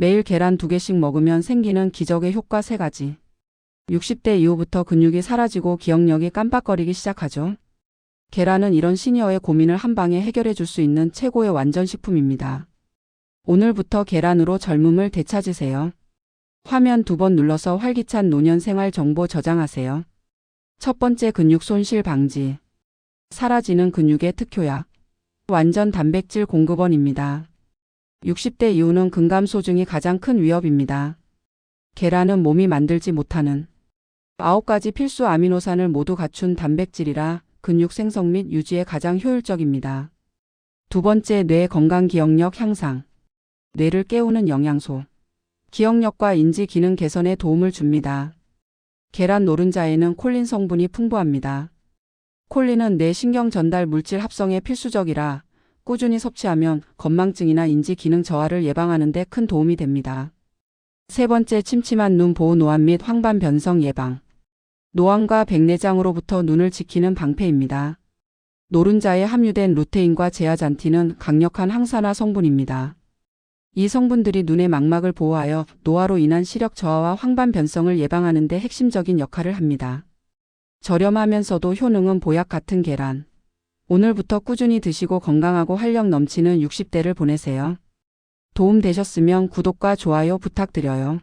매일 계란 2개씩 먹으면 생기는 기적의 효과 3가지. 60대 이후부터 근육이 사라지고 기억력이 깜빡거리기 시작하죠. 계란은 이런 시니어의 고민을 한 방에 해결해 줄 수 있는 최고의 완전 식품입니다. 오늘부터 계란으로 젊음을 되찾으세요. 화면 두 번 눌러서 활기찬 노년 생활 정보 저장하세요. 첫 번째 근육 손실 방지. 사라지는 근육의 특효약. 완전 단백질 공급원입니다. 60대 이후는 근감소 증이 가장 큰 위협입니다. 계란은 몸이 만들지 못하는 9가지 필수 아미노산을 모두 갖춘 단백질이라 근육 생성 및 유지에 가장 효율적입니다. 두 번째 뇌 건강 기억력 향상. 뇌를 깨우는 영양소. 기억력과 인지 기능 개선에 도움을 줍니다. 계란 노른자에는 콜린 성분이 풍부합니다. 콜린은 뇌 신경 전달 물질 합성에 필수적이라 꾸준히 섭취하면 건망증이나 인지 기능 저하를 예방하는 데 큰 도움이 됩니다. 세 번째 침침한 눈 보호 노안 및 황반 변성 예방. 노안과 백내장으로부터 눈을 지키는 방패입니다. 노른자에 함유된 루테인과 제아잔틴은 강력한 항산화 성분입니다. 이 성분들이 눈의 망막을 보호하여 노화로 인한 시력 저하와 황반 변성을 예방하는 데 핵심적인 역할을 합니다. 저렴하면서도 효능은 보약 같은 계란. 오늘부터 꾸준히 드시고 건강하고 활력 넘치는 60대를 보내세요. 도움 되셨으면 구독과 좋아요 부탁드려요.